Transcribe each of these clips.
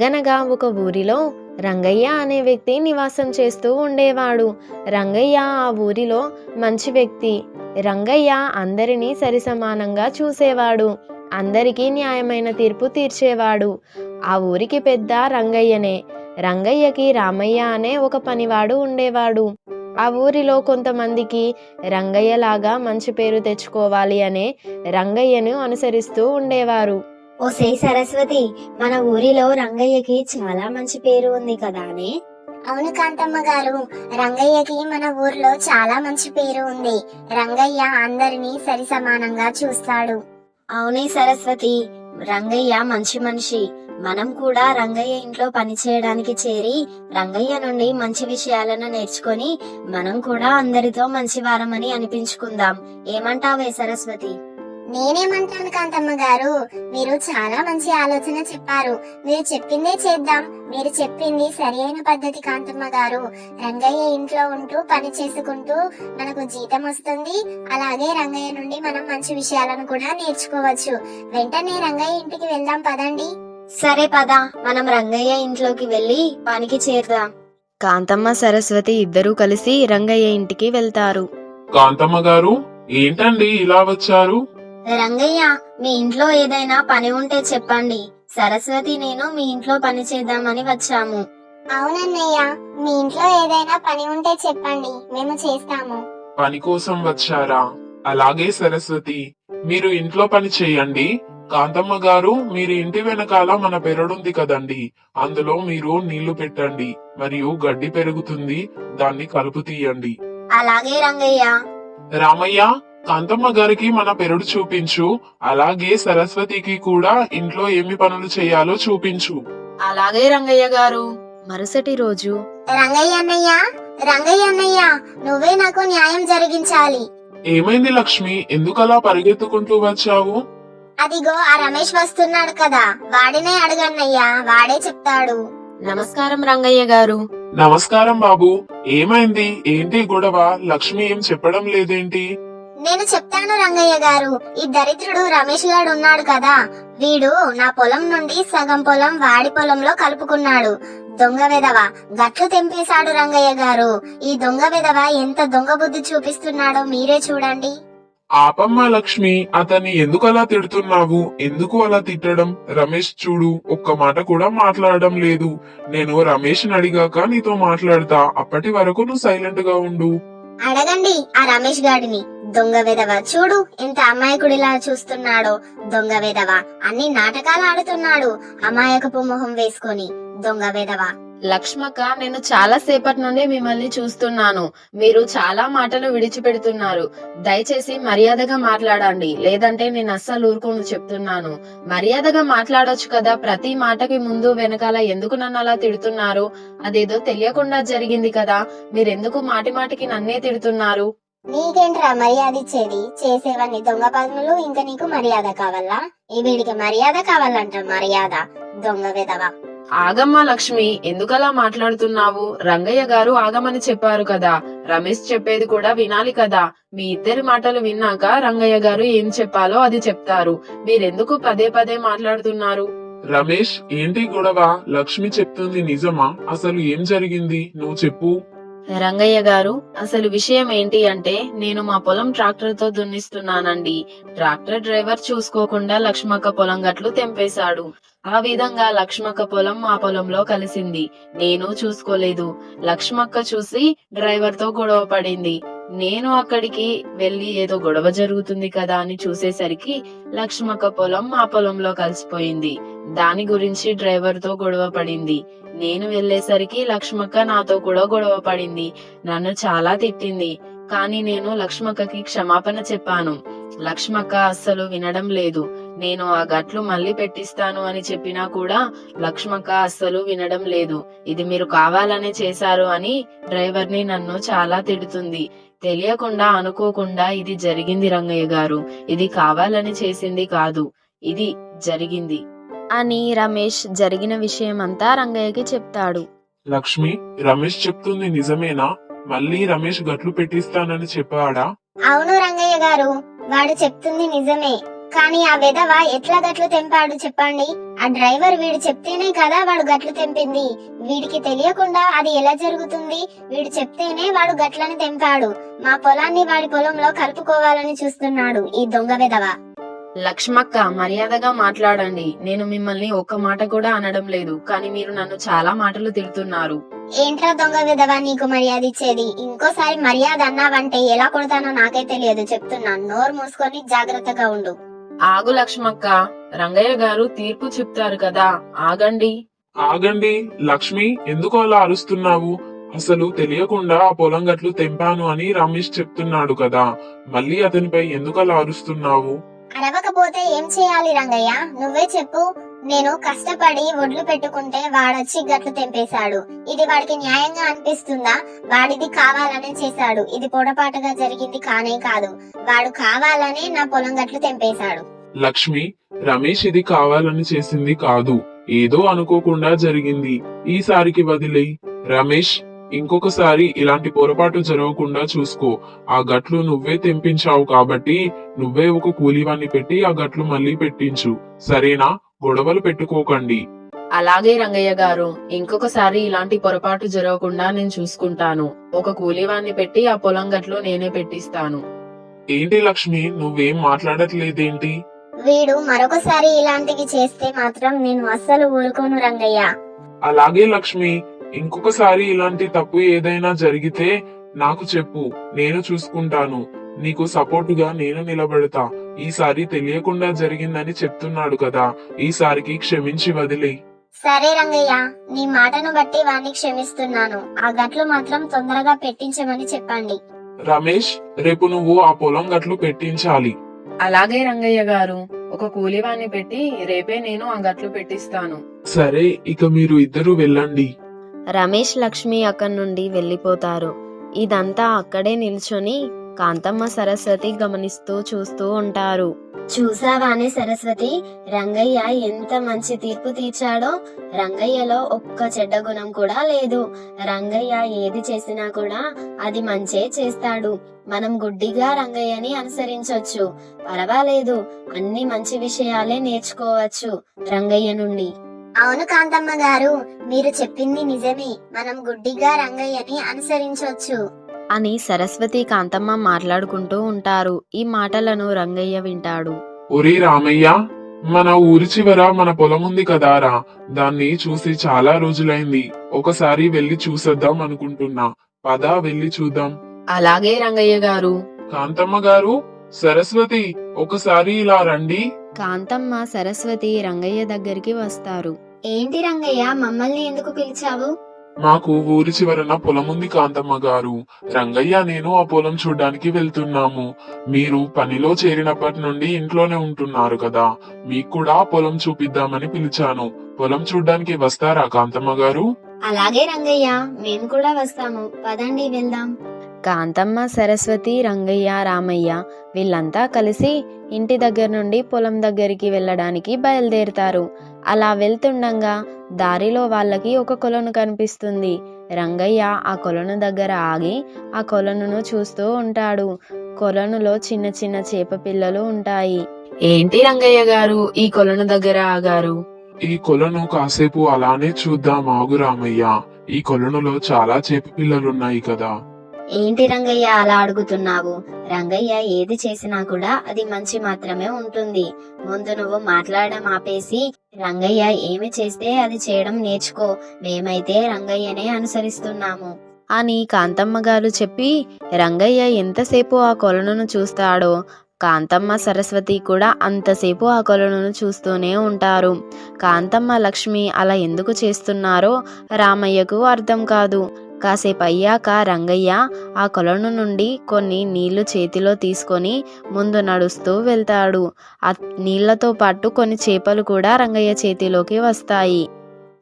అనగనగా ఒక ఊరిలో రంగయ్య అనే వ్యక్తి నివాసం చేస్తూ ఉండేవాడు. రంగయ్య ఆ ఊరిలో మంచి వ్యక్తి. రంగయ్య అందరినీ సరిసమానంగా చూసేవాడు. అందరికీ న్యాయమైన తీర్పు తీర్చేవాడు. ఆ ఊరికి పెద్ద రంగయ్యనే. రంగయ్యకి రామయ్య అనే ఒక పనివాడు ఉండేవాడు. ఆ ఊరిలో కొంతమందికి రంగయ్యలాగా మంచి పేరు తెచ్చుకోవాలి అనే రంగయ్యను అనుసరిస్తూ ఉండేవారు. ఓసే సరస్వతి మన ఊరిలో రంగయ్యకి చాలా మంచి పేరు ఉంది కదానే? అవును కాంతమ్మ గారు రంగయ్యకి మన ఊర్లో చాలా మంచి పేరు ఉంది. రంగయ్య అందరినీ సరి సమానంగా చూస్తాడు. అవునే సరస్వతి రంగయ్య మంచి మనిషి. మనం కూడా రంగయ్య ఇంట్లో పని చేయడానికి చేరి రంగయ్య నుండి మంచి విషయాలను నేర్చుకొని మనం కూడా అందరితో మంచివారమని అనిపించుకుందాం. ఏమంటావే సరస్వతి? నేనేమంటాను కాంతమ్మ గారు? మీరు చాలా మంచి ఆలోచన చెప్పారు. మీరు చెప్పిందే చేద్దాం. మీరు చెప్పింది సరి అయిన పద్ధతి కాంతమ్మ గారు. రంగయ్య ఇంట్లో ఉంటూ పని చేసుకుంటూ మనకు జీతం వస్తుంది. అలాగే రంగయ్య నుండి మనం మంచి విషయాలను కూడా నేర్చుకోవచ్చు. వెంటనే రంగయ్య ఇంటికి వెళ్దాం పదండి. సరే పద. మనం రంగయ్య ఇంట్లోకి వెళ్ళి పనికి చేరుదాం. కాంతమ్మ సరస్వతి ఇద్దరూ కలిసి రంగయ్య ఇంటికి వెళ్తారు. కాంతమ్మ గారు ఏంటండి ఇలా వచ్చారు? రంగయ్య మీ ఇంట్లో ఏదైనా పని ఉంటే చెప్పండి. సరస్వతి నేను మీ ఇంట్లో పని చేద్దామని వచ్చాము. అవునన్నయ్య మీ ఇంట్లో ఏదైనా పని ఉంటే చెప్పండి. మేము చేస్తాము. పని కోసం వచ్చారా? అలాగే సరస్వతి మీరు ఇంట్లో పని చేయండి. కాంతమ్మ గారు మీరు ఇంటి వెనకాల మన పెరడుంది కదండి. అందులో మీరు నీళ్ళు పెట్టండి. మరియు గడ్డి పెరుగుతుంది. దాన్ని కలుపు తీయండి. అలాగే రంగయ్య. రామయ్య కాంతమ్మ గారికి మన పెరడు చూపించు అలాగే సరస్వతికి కూడా ఇంట్లో ఏమి పనులు చేయాలో చూపించు. అలాగే రంగయ్య గారు మరుసటి రోజు. రంగయ్య అన్నయ్య రంగయ్య నువ్వే నాకు న్యాయం జరిగించాలి. ఏమైంది లక్ష్మి? ఎందుకలా పరిగెత్తుకుంటూ వచ్చావు? అదిగో ఆ రమేష్ వస్తున్నాడు కదా. వాడినే అడగన్నయ్యా వాడే చెప్తాడు. నమస్కారం రంగయ్య గారు. నమస్కారం బాబు. ఏమైంది? ఏంటి గొడవ? లక్ష్మి ఏం చెప్పడం లేదేంటి? నేను చెప్తాను రంగయ్య గారు ఈ దరిద్రుడు రమేష్ గాడు ఉన్నాడు కదా. వీడు నా పొలం నుండి సగం పొలం వాడి పొలంలో కలుపుకున్నాడు. దొంగ వెదవ గట్లు తెంపేశాడు రంగయ్య గారు. ఈ దొంగ వెదవ ఎంత దొంగ బుద్ధి చూపిస్తున్నాడో మీరే చూడండి. ఆపమ్మ లక్ష్మి అతన్ని ఎందుకు అలా తిడుతున్నావు? ఎందుకు అలా తిట్టడం? రమేష్ చూడు ఒక్క మాట కూడా మాట్లాడడం లేదు. నేను రమేష్ అడిగాక నీతో మాట్లాడతా. అప్పటి వరకు నువ్వు సైలెంట్గా ఉండు. అడగండి ఆ రమేష్ గాడిని. దొంగ వెదవ చూడు ఎంత అమాయకుడిలా చూస్తున్నాడో దొంగ వెదవ అన్ని నాటకాలు ఆడుతున్నాడు. అమాయకపు మొహం వేసుకొని దొంగ వెదవ లక్ష్మక్క నేను చాలా సేపటి నుండి మిమ్మల్ని చూస్తున్నాను. మీరు చాలా మాటలు విడిచిపెడుతున్నారు. దయచేసి మర్యాదగా మాట్లాడండి. లేదంటే నేను అస్సలు ఊరుకోను చెప్తున్నాను. మర్యాదగా మాట్లాడొచ్చు కదా. ప్రతి మాటకి ముందు వెనకాల ఎందుకు నన్ను అలా తిడుతున్నారు? అదేదో తెలియకుండా జరిగింది కదా. మీరెందుకు మాటి మాటికి నన్నే తిడుతున్నారు? నీకేంట్రా మర్యాద ఇచ్చేది? చేసేవన్నీ దొంగ పనులు ఇంకా నీకు మర్యాద కావాలా? ఈ వీడికి మర్యాద కావాలంట మర్యాద. దొంగ వెదవ ఆగమ్మా లక్ష్మి ఎందుకలా మాట్లాడుతున్నావు? రంగయ్య గారు ఆగమని చెప్పారు కదా. రమేష్ చెప్పేది కూడా వినాలి కదా. మీ ఇద్దరి మాటలు విన్నాక రంగయ్య గారు ఏం చెప్పాలో అది చెప్తారు. మీరెందుకు పదే పదే మాట్లాడుతున్నారు? రమేష్ ఏంటి గొడవ? లక్ష్మి చెప్తుంది నిజమా? అసలు ఏం జరిగింది? నువ్వు చెప్పు. రంగయ్య గారు అసలు విషయం ఏంటి అంటే నేను మా పొలం ట్రాక్టర్తో దున్నిస్తున్నానండి. ట్రాక్టర్ డ్రైవర్ చూసుకోకుండా లక్ష్మక్క పొలం గట్లు తెంపేశాడు. ఆ విధంగా లక్ష్మక్క పొలం మా పొలంలో కలిసింది. నేను చూసుకోలేదు. లక్ష్మక్క చూసి డ్రైవర్తో గొడవ పడింది. నేను అక్కడికి వెళ్ళి ఏదో గొడవ జరుగుతుంది కదా అని చూసేసరికి లక్ష్మక్క పొలం మా పొలంలో కలిసిపోయింది. దాని గురించి డ్రైవర్తో గొడవ పడింది. నేను వెళ్ళేసరికి లక్ష్మక్క నాతో కూడా గొడవ పడింది. నన్ను చాలా తిట్టింది. కానీ నేను లక్ష్మక్కకి క్షమాపణ చెప్పాను. లక్ష్మక్క అస్సలు వినడం లేదు. నేను ఆ గట్లు మళ్ళీ పెట్టిస్తాను అని చెప్పినా కూడా లక్ష్మక్క అస్సలు వినడం లేదు. ఇది మీరు కావాలనే చేశారు అని డ్రైవర్ని నన్ను చాలా తిడుతుంది. తెలియకుండా అనుకోకుండా ఇది జరిగింది రంగయ్య గారు. ఇది కావాలని చేసింది కాదు. ఇది జరిగింది. అని రమేష్ జరిగిన విషయమంతా రంగయ్యకి చెప్తాడు. లక్ష్మి రమేష్ చెప్తుంది నిజమేనా? మళ్ళీ రమేష్ గట్లు పెట్టిస్తానని చెప్పాడా? అవును రంగయ్య గారు వాడు చెప్తుంది నిజమే. కానీ ఆ విధవ ఎట్లా గట్లు తెంపాడు చెప్పండి? ఆ డ్రైవర్ వీడు చెప్తేనే కదా వాడు గట్లు తెంపింది. వీడికి తెలియకుండా అది ఎలా జరుగుతుంది? వీడు చెప్తేనే వాడు గట్లని తెంపాడు. మా పొలాన్ని వాడి పొలంలో కలుపుకోవాలని చూస్తున్నాడు ఈ దొంగ విధవ. లక్ష్మక్క మర్యాదగా మాట్లాడండి. నేను మిమ్మల్ని ఒక్క మాట కూడా అనడం లేదు కానీ మీరు నన్ను చాలా మాటలు తిడుతున్నారు. ఏంట్రా దొంగ విధవ నీకు మర్యాద ఇచ్చేది? ఇంకోసారి మర్యాద అన్నావంటే ఎలా కొడతానో నాకే తెలియదు చెప్తున్నాను. నోరు మూసుకొని జాగ్రత్తగా ఉండు. ఆగు లక్ష్మక్క రంగయ్య గారు తీర్పు చెప్తారు కదా ఆగండి. ఆగండి లక్ష్మి ఎందుకు అలా అరుస్తున్నావు? అసలు తెలియకుండా ఆ పొలం గట్లు తెంపాను అని రమేష్ చెప్తున్నాడు కదా మళ్ళీ అతనిపై ఎందుకు అలా అరుస్తున్నావు? లేకపోతే ఏం చేయాలి రంగయ్య? నువ్వే చెప్పు. నేను కష్టపడి ఒడ్లు పెట్టుకుంటే వాడొచ్చి గట్లు తెంపేశాడు. ఇది వాడికి న్యాయంగా అనిపిస్తుందా? వాడిది కావాలనే చేశాడు. ఇది పొడపాటుగా జరిగింది కానే కాదు. వాడు కావాలనే నా పొలం గట్లు తెంపేశాడు. లక్ష్మి రమేష్ ఇది కావాలని చేసింది కాదు. ఏదో అనుకోకుండా జరిగింది. ఈసారికి వదిలేయ్. రమేష్ ఇంకొకసారి ఇలాంటి పొరపాటు జరగకుండా చూసుకో. ఆ గట్లు నువ్వే తెంపించావు కాబట్టి నువ్వే ఒక కూలివాన్ని పెట్టి ఆ గట్లు మళ్ళీ పెట్టించు. సరేనా? గొడవలు పెట్టుకోకండి. అలాగే రంగయ్య గారు ఇంకొకసారి ఇలాంటి పొరపాటు జరగకుండా నేను చూసుకుంటాను. ఒక కూలీవాన్ని పెట్టి ఆ పొలం గట్లు నేనే పెట్టిస్తాను. ఏంటి లక్ష్మి? నువ్వేం మాట్లాడట్లేదేంటి? వీడు మరొకసారి ఇలాంటివి చేస్తే మాత్రం నేను అస్సలు ఊరుకోను రంగయ్య. అలాగే లక్ష్మి ఇంకొకసారి ఇలాంటి తప్పు ఏదైనా జరిగితే నాకు చెప్పు నేను చూసుకుంటాను. నీకు సపోర్టుగా నేను నిలబడతా. ఈసారి తెలియకుండా జరిగిందని చెప్తున్నాడు కదా ఈసారికి క్షమించి వదిలే సరే రంగయ్య నీ మాటను బట్టి వాణ్ణి క్షమిస్తున్నాను. ఆ గట్లు మాత్రం తొందరగా పెట్టించమని చెప్పండి. రమేష్ రేపు నువ్వు ఆ పొలం గట్లు పెట్టించాలి. అలాగే రంగయ్య గారు ఒక కూలీవాన్ని పెట్టి రేపే నేను ఆ గట్లు పెట్టిస్తాను. సరే ఇక మీరు ఇద్దరు వెళ్ళండి. రమేష్ లక్ష్మి అక్కడి నుండి వెళ్ళిపోతారు. ఇదంతా అక్కడే నిల్చొని కాంతమ్మ సరస్వతి గమనిస్తూ చూస్తూ ఉంటారు. చూసావానే సరస్వతి? రంగయ్య ఎంత మంచి తీర్పు తీర్చాడో? రంగయ్యలో ఒక్క చెడ్డ గుణం కూడా లేదు. రంగయ్య ఏది చేసినా కూడా అది మంచే చేస్తాడు. మనం గుడ్డిగా రంగయ్యని అనుసరించొచ్చు. పర్వాలేదు అన్ని మంచి విషయాలే నేర్చుకోవచ్చు రంగయ్య నుండి. అవును కాంతమ్మ గారు మీరు చెప్పింది నిజమే. మనం గుడ్డిగా రంగయ్యని అనుసరించవచ్చు అని సరస్వతి కాంతమ్మ మాట్లాడుకుంటూ ఉంటారు. ఈ మాటలను రంగయ్య వింటాడు. ఒరే రామయ్య మన ఊరి చివర మన పొలం ఉంది కదారా? దాన్ని చూసి చాలా రోజులైంది. ఒకసారి వెళ్ళి చూసొద్దాం అనుకుంటున్నా. పద వెళ్ళి చూద్దాం. అలాగే రంగయ్య గారు. కాంతమ్మ గారు సరస్వతి ఒకసారి ఇలా రండి. కాంతమ్మ సరస్వతి రంగయ్య దగ్గరికి వస్తారు. ఏంటి రంగయ్య మమ్మల్ని ఎందుకు పిలిచావు? మాకు ఊరి చివరన పొలం ఉంది కాంతమ్మ గారు. రంగయ్య నేను ఆ పొలం చూడ్డానికి వెళ్తున్నాము. మీరు పనిలో చేరినప్పటి నుండి ఇంట్లోనే ఉంటున్నారు కదా. మీకు కూడా ఆ పొలం చూపిద్దామని పిలిచాను. పొలం చూడ్డానికి వస్తారా కాంతమ్మ గారు? అలాగే రంగయ్య మేము కూడా వస్తాము. పదండి వెళ్దాం. కాంతమ్మ సరస్వతి రంగయ్య రామయ్య వీళ్ళంతా కలిసి ఇంటి దగ్గర నుండి పొలం దగ్గరికి వెళ్ళడానికి బయలుదేరుతారు. అలా వెళ్తుండగా దారిలో వాళ్ళకి ఒక కొలను కనిపిస్తుంది. రంగయ్య ఆ కొలను దగ్గర ఆగి ఆ కొలనును చూస్తూ ఉంటాడు. కొలనులో చిన్న చిన్న చేప పిల్లలు ఉంటాయి. ఏంటి రంగయ్య గారు ఈ కొలను దగ్గర ఆగారు? ఈ కొలను కాసేపు అలానే చూద్దాం ఆగు రామయ్య. ఈ కొలనులో చాలా చేప పిల్లలున్నాయి కదా. ఏంటి రంగయ్య అలా అడుగుతున్నావు? రంగయ్య ఏది చేసినా కూడా అది మంచి మాత్రమే ఉంటుంది. ముందు నువ్వు మాట్లాడడం ఆపేసి రంగయ్య ఏమి చేస్తే అది చేయడం నేర్చుకో. మేమైతే రంగయ్యనే అనుసరిస్తున్నాము. అని కాంతమ్మ గారు చెప్పి రంగయ్య ఎంతసేపు ఆ కొలను చూస్తాడో కాంతమ్మ సరస్వతి కూడా అంతసేపు ఆ కొలను చూస్తూనే ఉంటారు. కాంతమ్మ లక్ష్మి అలా ఎందుకు చేస్తున్నారో రామయ్యకు అర్థం కాదు. కాసేపు అయ్యాక రంగయ్య ఆ కొలను నుండి కొన్ని నీళ్ళు చేతిలో తీసుకొని ముందు నడుస్తూ వెళ్తాడు. ఆ నీళ్ళతో పాటు కొన్ని చేపలు కూడా రంగయ్య చేతిలోకి వస్తాయి.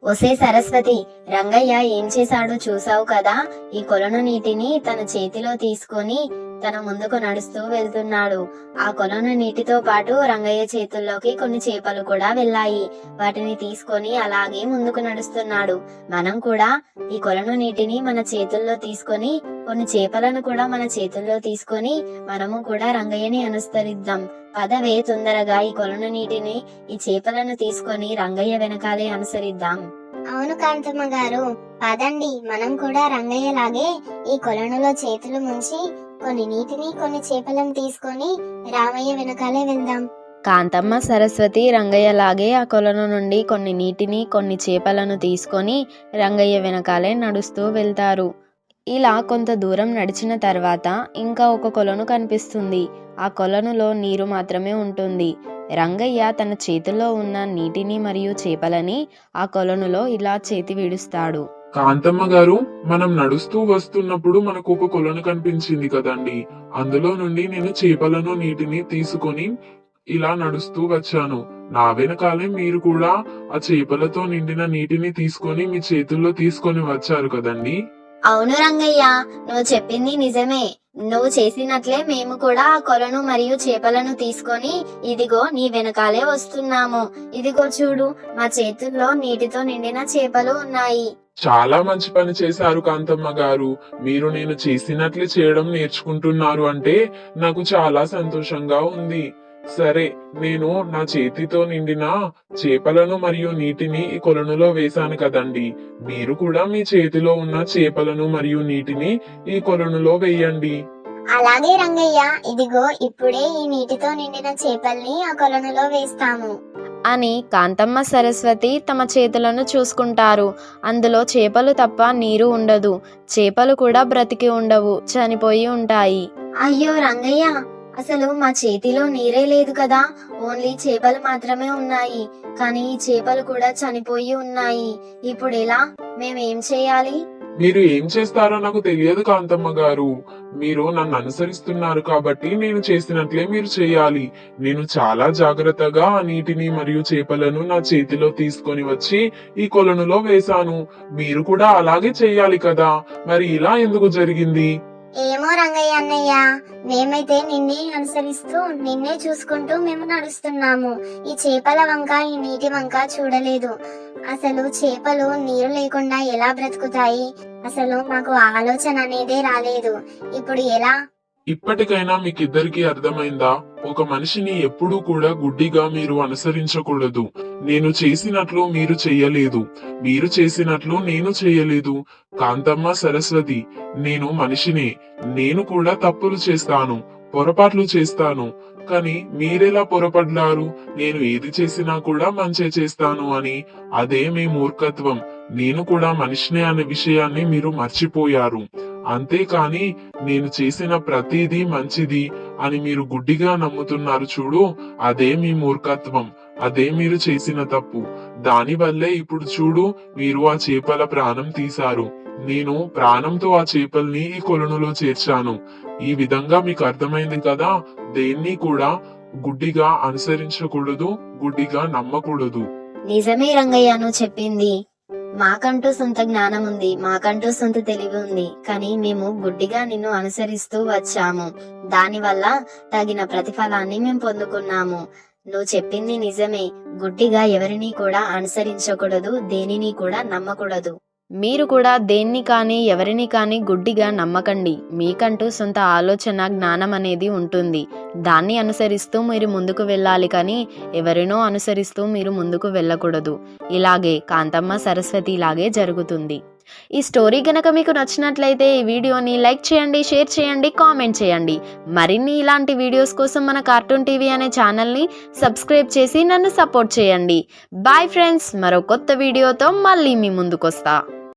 ఒసే సరస్వతి రంగయ్య ఏం చేశాడో చూసావు కదా? ఈ కొలను నీటిని తన చేతిలో తీసుకొని తన ముందుకు నడుస్తూ వెళ్తున్నాడు. ఆ కొలను నీటితో పాటు రంగయ్య చేతుల్లోకి కొన్ని చేపలు కూడా వెళ్ళాయి. వాటిని తీసుకొని అలాగే ముందుకు నడుస్తున్నాడు. మనం కూడా ఈ కొలను నీటిని మన చేతుల్లో తీసుకొని కొన్ని చేపలను కూడా మన చేతుల్లో తీసుకొని మనము కూడా రంగయ్యని అనుసరిద్దాం. పదవే తొందరగా ఈ కొలను నీటిని ఈ చేపలను తీసుకొని రంగయ్య వెనకాలే అనుసరిద్దాం. అవును కాంతమ్మ గారు పదండి. మనం కూడా రంగయ్యలాగే ఈ కొలనులో చేతులు ముంచి కొన్ని నీటిని కొన్ని చేపలను తీసుకొని రామయ్య వెనకాలే వెళ్దాం. కాంతమ్మ సరస్వతి రంగయ్యలాగే ఆ కొలను నుండి కొన్ని నీటిని కొన్ని చేపలను తీసుకొని రంగయ్య వెనకాలే నడుస్తూ వెళ్తారు. ఇలా కొంత దూరం నడిచిన తర్వాత ఇంకా ఒక కొలను కనిపిస్తుంది. ఆ కొలనులో నీరు మాత్రమే ఉంటుంది. రంగయ్య తన చేతిలో ఉన్న నీటిని మరియు చేపలని ఆ కొలనులో ఇలా చేతి విడుస్తాడు. కాంతమ్మ గారు మనం నడుస్తూ వస్తున్నప్పుడు మనకు ఒక కొలను కనిపించింది కదండి. అందులో నుండి నేను చేపలను నీటిని తీసుకొని ఇలా నడుస్తూ వచ్చాను. నా వెనకాలే మీరు కూడా ఆ చేపలతో నిండిన నీటిని తీసుకొని మీ చేతుల్లో తీసుకొని వచ్చారు కదండి. అవును రంగయ్య నువ్వు చెప్పింది నిజమే. నువ్వు చేసినట్లే మేము కూడా ఆ కొలను మరియు చేపలను తీసుకొని ఇదిగో నీ వెనకాలే వస్తున్నాము. ఇదిగో చూడు మా చేతుల్లో నీటితో నిండిన చేపలు ఉన్నాయి. చాలా మంచి పని చేశారు కాంతమ్మ గారు. మీరు నేను చేసినట్లు చేయడం నేర్చుకుంటున్నారు అంటే నాకు చాలా సంతోషంగా ఉంది. సరే నేను నా చేతితో నిండిన చేపలను మరియు నీటిని ఈ కొలనులో వేశాను కదండి. మీరు కూడా మీ చేతిలో ఉన్న చేపలను మరియు నీటిని ఈ కొలనులో వేయండి. అలాగే రంగయ్య ఇదిగో ఇప్పుడే ఈ నీటితో నిండిన చేపల్ని ఆ కొలనులో వేస్తాము. అని కాంతమ్మ సరస్వతి తమ చేతులను చూసుకుంటారు. అందులో చేపలు తప్ప నీరు ఉండదు. చేపలు కూడా బ్రతికి ఉండవు చనిపోయి ఉంటాయి. అయ్యో రంగయ్య అసలు మా చేతిలో నీరే లేదు కదా. ఓన్లీ చేపలు మాత్రమే ఉన్నాయి. కానీ ఈ చేపలు కూడా చనిపోయి ఉన్నాయి. ఇప్పుడు ఎలా? మేమేం చేయాలి? మీరు ఏం చేస్తారో నాకు తెలియదు కాంతమ్మ గారు. మీరు నన్ను అనుసరిస్తున్నారు కాబట్టి నేను చేసినట్లే మీరు చేయాలి. నేను చాలా జాగ్రత్తగా ఆ నీటిని మరియు చేపలను నా చేతిలో తీసుకొని వచ్చి ఈ కొలనులో వేశాను. మీరు కూడా అలాగే చేయాలి కదా. మరి ఇలా ఎందుకు జరిగింది? ఏమో రంగయ్య అన్నయ్య మేమైతే నిన్నే అనుసరిస్తూ నిన్నే చూసుకుంటూ మేము నడుస్తున్నాము. ఈ చేపల వంక ఈ నీటి వంక చూడలేదు. అసలు చేపలు నీరు లేకుండా ఎలా బ్రతుకుతాయి? అసలు మాకు ఆలోచన అనేదే రాలేదు. ఇప్పుడు ఎలా? ఇప్పటికైనా మీకిద్దరికి అర్థమైందా? ఒక మనిషిని ఎప్పుడూ కూడా గుడ్డిగా మీరు అనుసరించకూడదు. నేను చేసినట్లు మీరు చెయ్యలేదు మీరు చేసినట్లు నేను చెయ్యలేదు కాంతమ్మ సరస్వతి నేను మనిషినే. నేను కూడా తప్పులు చేస్తాను పొరపాట్లు చేస్తాను. కానీ మీరెలా పొరపడ్డారు నేను ఏది చేసినా కూడా మంచే చేస్తాను అని. అదే మీ మూర్ఖత్వం. నేను కూడా మనిషినే అనే విషయాన్ని మీరు మర్చిపోయారు. అంతేకాని నేను చేసిన ప్రతిదీ మంచిది అని మీరు గుడ్డిగా నమ్ముతున్నారు చూడు అదే మీ మూర్ఖత్వం అదే మీరు చేసిన తప్పు. దాని వల్లే ఇప్పుడు చూడు మీరు ఆ చేపల ప్రాణం తీశారు. నేను ప్రాణంతో ఆ చేపల్ని ఈ కొలనులో చేర్చాను. ఈ విధంగా మీకు అర్థమైంది కదా దేన్ని కూడా గుడ్డిగా అనుసరించకూడదు గుడ్డిగా నమ్మకూడదు. నిజమే రంగయ్య నువ్వు చెప్పింది. మాకంటూ సొంత జ్ఞానం ఉంది మాకంటూ సొంత తెలివి ఉంది కానీ మేము గుడ్డిగా నిన్ను అనుసరిస్తూ వచ్చాము. దానివల్ల తగిన ప్రతిఫలాన్ని మేము పొందుకున్నాము. నువ్వు చెప్పింది నిజమే. గుడ్డిగా ఎవరిని కూడా అనుసరించకూడదు దేనిని కూడా నమ్మకూడదు. మీరు కూడా దేన్ని కానీ ఎవరిని కానీ గుడ్డిగా నమ్మకండి. మీకంటూ సొంత ఆలోచన జ్ఞానం అనేది ఉంటుంది. దాన్ని అనుసరిస్తూ మీరు ముందుకు వెళ్ళాలి కానీ ఎవరినో అనుసరిస్తూ మీరు ముందుకు వెళ్ళకూడదు. ఇలాగే కాంతమ్మ సరస్వతి ఇలాగే జరుగుతుంది. ఈ స్టోరీ గనక మీకు నచ్చినట్లయితే ఈ వీడియోని లైక్ చేయండి షేర్ చేయండి కామెంట్ చేయండి. మరిన్ని ఇలాంటి వీడియోస్ కోసం మన కార్టూన్ టీవీ అనే ఛానల్ని సబ్స్క్రైబ్ చేసి నన్ను సపోర్ట్ చేయండి. బాయ్ ఫ్రెండ్స్ మరో కొత్త వీడియోతో మళ్ళీ మీ ముందుకొస్తా.